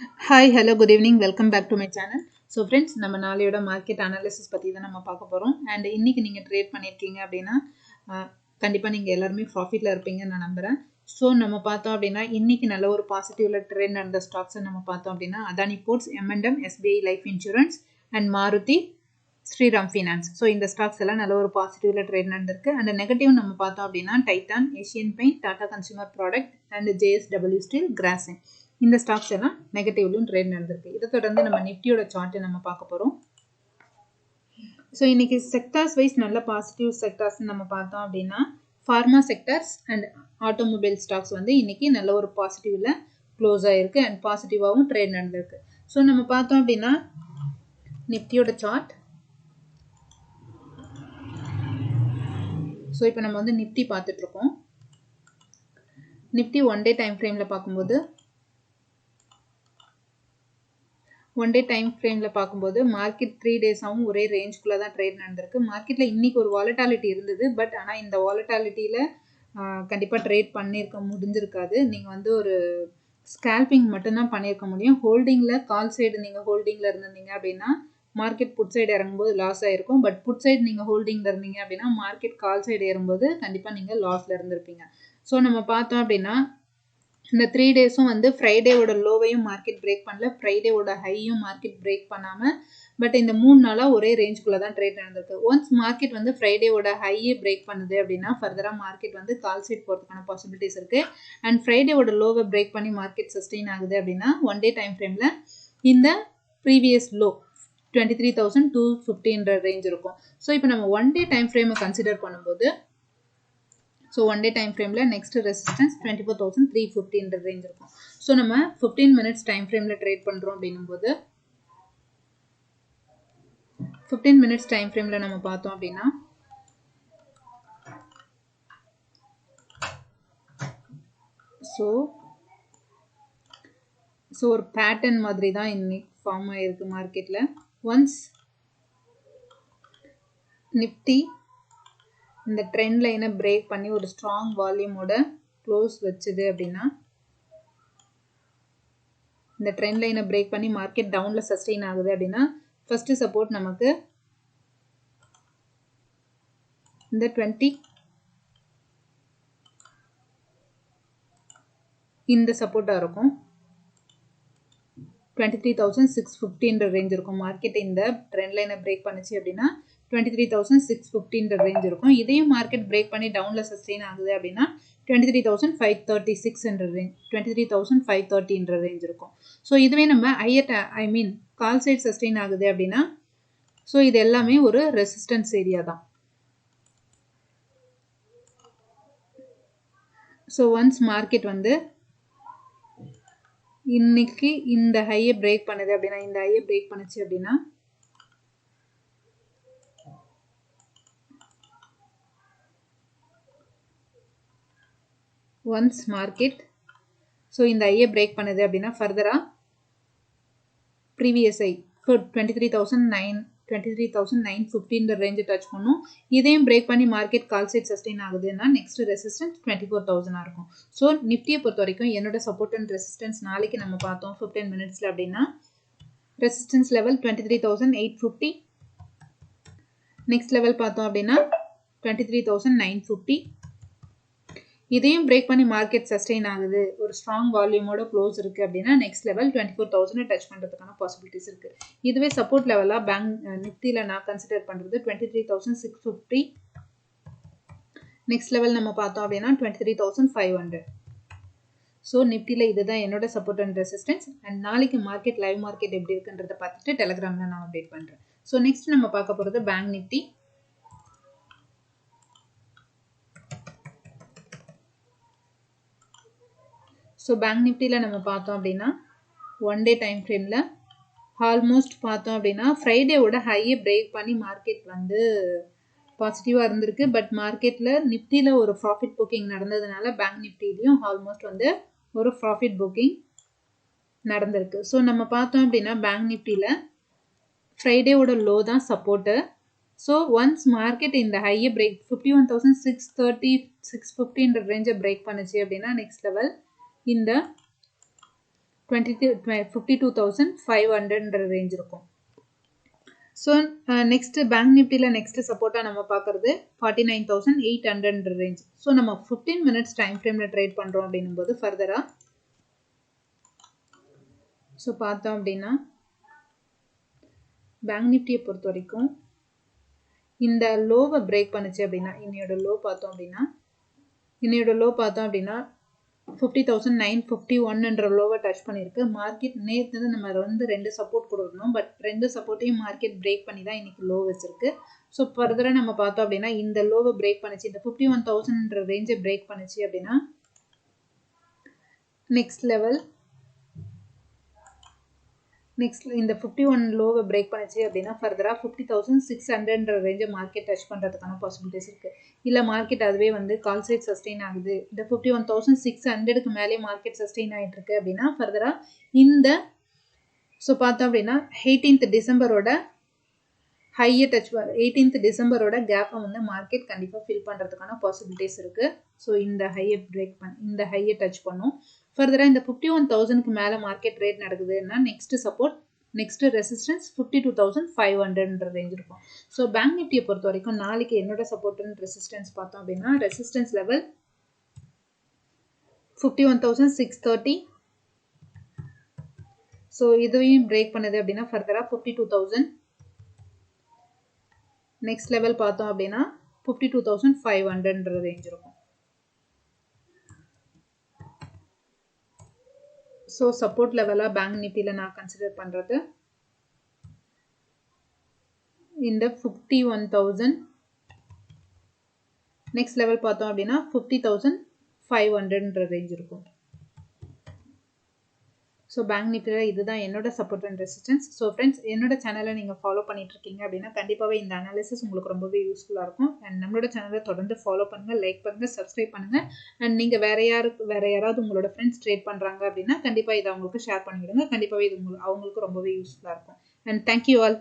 Hi hello good evening welcome back to my channel so friends நம்ம நாளையோட market analysis பற்றி தான் நம்ம பார்க்க போகிறோம் அண்ட் இன்றைக்கி நீங்கள் ட்ரேட் பண்ணியிருக்கீங்க அப்படின்னா கண்டிப்பாக நீங்கள் எல்லாருமே ப்ராஃபிட்டில் இருப்பீங்கன்னு நான் நம்புகிறேன் ஸோ நம்ம பார்த்தோம் அப்படின்னா இன்றைக்கி நல்ல ஒரு பாசிட்டிவில் ட்ரெண்ட் நடந்த ஸ்டாக்ஸை நம்ம பார்த்தோம் அப்படின்னா Adani ports M and M SBI life insurance and Maruti Shriram finance so இந்த ஸ்டாக்ஸ் எல்லாம் நல்ல ஒரு பாசிட்டிவில் ட்ரேட் நடந்திருக்கு. அண்ட் நெகட்டிவ் நம்ம பார்த்தோம் அப்படின்னா Titan Asian paint Tata consumer product and JSW steel Grasim இந்த ஸ்டாக்ஸ் எல்லாம் நெகட்டிவ்லையும் ட்ரேட் நடந்திருக்கு. இதை தொடர்ந்து நம்ம நிஃப்டியோட சார்ட்டை நம்ம பார்க்க போகிறோம் ஸோ இன்றைக்கி செக்டார்ஸ் வைஸ் நல்ல பாசிட்டிவ் செக்டார்ஸ் நம்ம பார்த்தோம் அப்படின்னா pharma sectors and automobile stocks வந்து இன்றைக்கி நல்ல ஒரு பாசிட்டிவில் க்ளோஸ் ஆகிருக்கு அண்ட் பாசிட்டிவாகவும் ட்ரேட் நடந்திருக்கு. ஸோ நம்ம பார்த்தோம் அப்படின்னா நிஃப்டியோட சார்ட் ஸோ இப்போ நம்ம வந்து நிஃப்டி பார்த்துட்ருக்கோம் நிஃப்டி ஒன் டே டைம் ஃப்ரேமில் பார்க்கும்போது ஒன் டே டைம் ஃப்ரேமில் பார்க்கும்போது மார்க்கெட் த்ரீ டேஸாகவும் ஒரே ரேஞ்சுக்குள்ளே தான் ட்ரேட் நடந்திருக்கு. மார்க்கெட்டில் இன்றைக்கி ஒரு வாலட்டாலிட்டி இருந்தது பட் ஆனால் இந்த வாலட்டாலிட்டியில் கண்டிப்பாக ட்ரேட் பண்ணியிருக்க முடிஞ்சிருக்காது. நீங்கள் வந்து ஒரு ஸ்கேல்பிங் மட்டும்தான் பண்ணியிருக்க முடியும். ஹோல்டிங்கில் கால் சைடு நீங்கள் ஹோல்டிங்கில் இருந்திருந்தீங்க அப்படின்னா மார்க்கெட் புட் சைடு இறங்கும்போது லாஸ் ஆகிருக்கும் பட் புட் சைடு நீங்கள் ஹோல்டிங்கில் இருந்தீங்க அப்படின்னா மார்க்கெட் கால் சைடு ஏறும்போது கண்டிப்பாக நீங்கள் லாஸில் இருந்திருப்பீங்க. ஸோ நம்ம பார்த்தோம் அப்படின்னா இந்த த்ரீ டேஸும் வந்து ஃப்ரைடேவோட லோவையும் மார்க்கெட் பிரேக் பண்ணல. ஃப்ரைடேவோட ஹையும் மார்க்கெட் பிரேக் பண்ணாமல் பட் இந்த மூணு நாளாக ஒரே ரேஞ்சுக்குள்ளே தான் ட்ரேட் நடந்திருக்கு. ஒன்ஸ் மார்க்கெட் வந்து ஃப்ரைடேவோட ஹையே பிரேக் பண்ணுது அப்படின்னா ஃபர்தராக மார்க்கெட் வந்து கால் சைட் போகிறதுக்கான பாசிபிலிட்டிஸ் இருக்குது அண்ட் ஃப்ரைடேவோட லோவை பிரேக் பண்ணி மார்க்கெட் சஸ்டெயின் ஆகுது அப்படின்னா ஒன் டே டைம் ஃப்ரேமில் இந்த previous low twenty three thousand two ஃபிஃப்டின்ற range இருக்கும். ஸோ இப்போ நம்ம ஒன் டே டைம் ஃப்ரேமை கன்சிடர் பண்ணும்போது ஸோ ஒன் டே டைம் ஃப்ரேமில் next resistance twenty four thousand three ஃபிஃப்டின்ற range இருக்கும். ஸோ நம்ம ஃபிஃப்டீன் மினிட்ஸ் டைம் ஃப்ரேமில் ட்ரேட் பண்ணுறோம் அப்படின்னும் போது ஃபிஃப்டீன் மினிட்ஸ் டைம் ஃப்ரேமில் நம்ம பார்த்தோம் அப்படின்னா ஸோ ஸோ ஒரு பேட்டர்ன் மாதிரி தான் இன்னைக்கு ஃபார்ம் ஆகிருக்கு மார்க்கெட்டில் ஒன்ஸ் நிஃப்டி இந்த ட்ரெண்ட் லைனை பிரேக் பண்ணி ஒரு ஸ்ட்ராங் வால்யூமோட க்ளோஸ் வச்சுது அப்படின்னா இந்த ட்ரெண்ட் லைனை பிரேக் பண்ணி மார்க்கெட் டவுனில் சஸ்டெயின் ஆகுது அப்படின்னா ஃபஸ்ட்டு சப்போர்ட் நமக்கு இந்த டுவெண்ட்டி இந்த சப்போர்ட்டாக இருக்கும். டுவெண்ட்டி த்ரீ தௌசண்ட் சிக்ஸ் ஃபிஃப்டின்ற ரேஞ்ச் இருக்கும். மார்க்கெட் இந்த ட்ரெண்ட் லைனை பிரேக் பண்ணுச்சு அப்படின்னா டுவெண்ட்டி த்ரீ தௌசண்ட் சிக்ஸ் ஃபிஃப்டின்ற ரேஞ்ச் இருக்கும். இதையும் மார்க்கெட் பிரேக் பண்ணி டவுனில் சஸ்டெயின் ஆகுது அப்படின்னா twenty three thousand five thirty சிக்ஸ்ன்ற range twenty three thousand five தேர்ட்டின்ற range இருக்கும். ஸோ இதுவே நம்ம ஐயட் ஐ மீன் கால் சைட் சஸ்டெயின் ஆகுது அப்படின்னா ஸோ இது எல்லாமே ஒரு ரெசிஸ்டன்ஸ் ஏரியா தான். ஸோ ஒன்ஸ் மார்க்கெட் வந்து இன்னைக்கு இந்த ஹையை பிரேக் பண்ணுது அப்படின்னா இந்த ஹையை பிரேக் பண்ணுச்சு அப்படின்னா ஒன்ஸ் மார்க்கெட் ஸோ இந்த ஐயை பிரேக் பண்ணுது அப்படின்னா ஃபர்தராக previous high twenty three thousand nine twenty three thousand nine ஃபிஃப்டின்ற ரேஞ்சை டச் பண்ணும். இதையும் பிரேக் பண்ணி மார்க்கெட் கால் சைட் சஸ்டெயின் ஆகுதுன்னா நெக்ஸ்ட் ரெசிஸ்டன்ஸ் டுவெண்ட்டி ஃபோர் தௌசண்டாக இருக்கும். ஸோ நிஃப்டியை பொறுத்த வரைக்கும் என்னோட சப்போர்ட் அண்ட் ரெசிஸ்டன்ஸ் நாளைக்கு நம்ம பார்த்தோம். ஃபிஃப்டீன் மினிட்ஸில் அப்படின்னா resistance level twenty three thousand eight fifty next level பார்த்தோம் அப்படின்னா twenty three thousand nine fifty இதையும் பிரேக் பண்ணி மார்க்கெட் சஸ்டெயின் ஆகுது. ஒரு ஸ்ட்ராங் வால்யூமோட க்ளோஸ் இருக்குது அப்படின்னா next level twenty four thousand touch பண்ணுறதுக்கான பாசிபிலிட்டிஸ் இருக்குது இதுவே சப்போர்ட் லெவலாக பேங்க் நிஃப்டியில் நான் கன்சிடர் பண்ணுறது twenty three thousand six fifty next level நம்ம பார்த்தோம் அப்படின்னா twenty three thousand five hundred so நிஃப்டியில் இதுதான் என்னோட சப்போர்ட் அண்ட் ரெசிஸ்டன்ஸ் அண்ட் நாளைக்கு மார்க்கெட் லைவ் மார்க்கெட் எப்படி இருக்குன்றதை பார்த்துட்டு டெலகிராமில் நான் அப்டேட் பண்ணுறேன் ஸோ நெக்ஸ்ட் நம்ம பார்க்க போகிறது பேங்க் நிஃப்டி ஸோ பேங்க் நிஃப்டியில் நம்ம பார்த்தோம் அப்படின்னா ஒன் டே டைம் ஃப்ரேமில் ஆல்மோஸ்ட் பார்த்தோம் அப்படின்னா ஃப்ரைடேவோட ஹையை பிரேக் பண்ணி மார்க்கெட் வந்து பாசிட்டிவாக இருந்திருக்கு. பட் மார்க்கெட்டில் நிஃப்டியில் ஒரு ப்ராஃபிட் புக்கிங் நடந்ததுனால பேங்க் நிஃப்டிலையும் ஆல்மோஸ்ட் வந்து ஒரு ப்ராஃபிட் புக்கிங் நடந்திருக்கு. ஸோ நம்ம பார்த்தோம் அப்படின்னா பேங்க் நிஃப்டியில் ஃப்ரைடேவோட லோ தான் சப்போர்ட்டு ஸோ ஒன்ஸ் மார்க்கெட் இந்த ஹையை break fifty one thousand six thirty six ஃபிஃப்டின்ற ரேஞ்சை பிரேக் பண்ணுச்சு அப்படின்னா நெக்ஸ்ட் லெவல் இந்த twenty two fifty two thousand five ஹண்ட்ரட்ன்ற range இருக்கும். ஸோ நெக்ஸ்ட் பேங்க் நிஃப்டியில் நெக்ஸ்ட் சப்போர்ட்டாக நம்ம பார்க்குறது ஃபார்ட்டி நைன் தௌசண்ட் எயிட் ஹண்ட்ரட்ன்ற ரேஞ்ச் ஸோ நம்ம ஃபிஃப்டீன் மினிட்ஸ் டைம் ஃப்ரேமில் ட்ரேட் பண்ணுறோம் அப்படின்னும் போது ஃபர்தராக ஸோ பார்த்தோம் அப்படின்னா பேங்க் நிஃப்டியை பொறுத்த வரைக்கும் இந்த லோவை பிரேக் பண்ணுச்சு அப்படின்னா இன்னையோட லோ பார்த்தோம் அப்படின்னா இன்னையோட லோ பார்த்தோம் அப்படின்னா ஃபிஃப்டி தௌசண்ட் நைன் ஃபிஃப்டி ஒன்ன்ற லோவை டச் பண்ணியிருக்கு மார்க்கெட் நேற்று வந்து நம்ம வந்து ரெண்டு சப்போர்ட் கொடுக்கணும். பட் ரெண்டு சப்போர்ட்டையும் மார்க்கெட் பிரேக் பண்ணி தான் இன்றைக்கி லோ வச்சிருக்கு ஸோ ஃபர்தராக நம்ம பார்த்தோம் அப்படின்னா இந்த லோவை பிரேக் பண்ணுச்சு. இந்த ஃபிஃப்டி ஒன் தௌசண்ட்ன்ற ரேஞ்சை பிரேக் பண்ணுச்சு அப்படின்னா நெக்ஸ்ட் லெவல் நெக்ஸ்ட் இந்த ஃபிஃப்டி ஒன் லோவை பிரேக் பண்ணிச்சு அப்படின்னா ஃபர்தராக ஃபிஃப்டி தௌசண்ட் சிக்ஸ் ஹண்ட்ரட்ன்ற ரேஞ்சை மார்க்கெட் டச் பண்ணுறதுக்கான பாசிபிலிட்டிஸ் இருக்குது இல்லை மார்க்கெட் அதுவே வந்து கால் சைட் சஸ்டெயின் ஆகுது. இந்த ஃபிஃப்டி ஒன் தௌசண்ட் சிக்ஸ் ஹண்ட்ரடுக்கு மேலே மார்க்கெட் சஸ்டெயின் ஆகிட்டு இருக்கு அப்படின்னா ஃபர்தராக இந்த ஸோ பார்த்தோம் அப்படின்னா எயிட்டீன்த் டிசம்பரோட ஹையை டச் எயிட்டீன்த் டிசம்பரோட கேப்பை வந்து மார்க்கெட் கண்டிப்பாக ஃபில் பண்ணுறதுக்கான பாசிபிலிட்டிஸ் இருக்குது ஸோ இந்த ஹையை பிரேக் பண்ண இந்த ஹையை டச் பண்ணும். ஃபர்தராக இந்த ஃபிஃப்டி ஒன் தௌசண்ட்க்கு மேலே மார்க்கெட் ரேட் நடக்குதுன்னா next support next resistance fifty two thousand five ஹண்ட்ரட்ன்ற range இருக்கும் ஸோ பேங்க் நிஃப்டியை பொறுத்த வரைக்கும் நாளைக்கு என்னோட சப்போர்ட் அண்ட் ரெசிஸ்டன்ஸ் பார்த்தோம் அப்படின்னா resistance level fifty one thousand six thirty so இதையும் பிரேக் பண்ணுது அப்படின்னா ஃபர்தராக fifty two thousand next level பார்த்தோம் அப்படின்னா ஃபிஃப்டி டூ தௌசண்ட் ஃபைவ் ஹண்ட்ரட்ன்ற ரேஞ்ச் இருக்கும். ஸோ சப்போர்ட் லெவலாக பேங்க் நிஃப்டியில் நான் கன்சிடர் பண்ணுறது இந்த fifty one thousand next level பார்த்தோம் அப்படின்னா ஃபிஃப்டி தௌசண்ட் ஃபைவ் ஹண்ட்ரட்ன்ற ரேஞ்ச் இருக்கும். ஸோ பேங்க் நிஃப்டியில் இதுதான் என்னோட support and resistance so friends என்னோட சேனலை நீங்கள் ஃபாலோ பண்ணிட்டு இருக்கீங்க அப்படின்னா கண்டிப்பாகவே இந்த அனாலிசிஸ் உங்களுக்கு ரொம்பவே யூஸ்ஃபுல்லாக இருக்கும். அண்ட் நம்மளோட சேனலை தொடர்ந்து ஃபாலோ பண்ணுங்கள் லைக் பண்ணுங்கள் சப்ஸ்கிரைப் பண்ணுங்கள் அண்ட் நீங்கள் வேற யாருக்கு வேற யாராவது உங்களோட ஃப்ரெண்ட்ஸ் ட்ரேட் பண்ணுறாங்க அப்படின்னா கண்டிப்பாக இதை அவங்களுக்கு ஷேர் பண்ணிவிடுங்க. கண்டிப்பாகவே இது உங்களுக்கு அவங்களுக்கு ரொம்பவே யூஸ்ஃபுல்லாக இருக்கும். And thank you all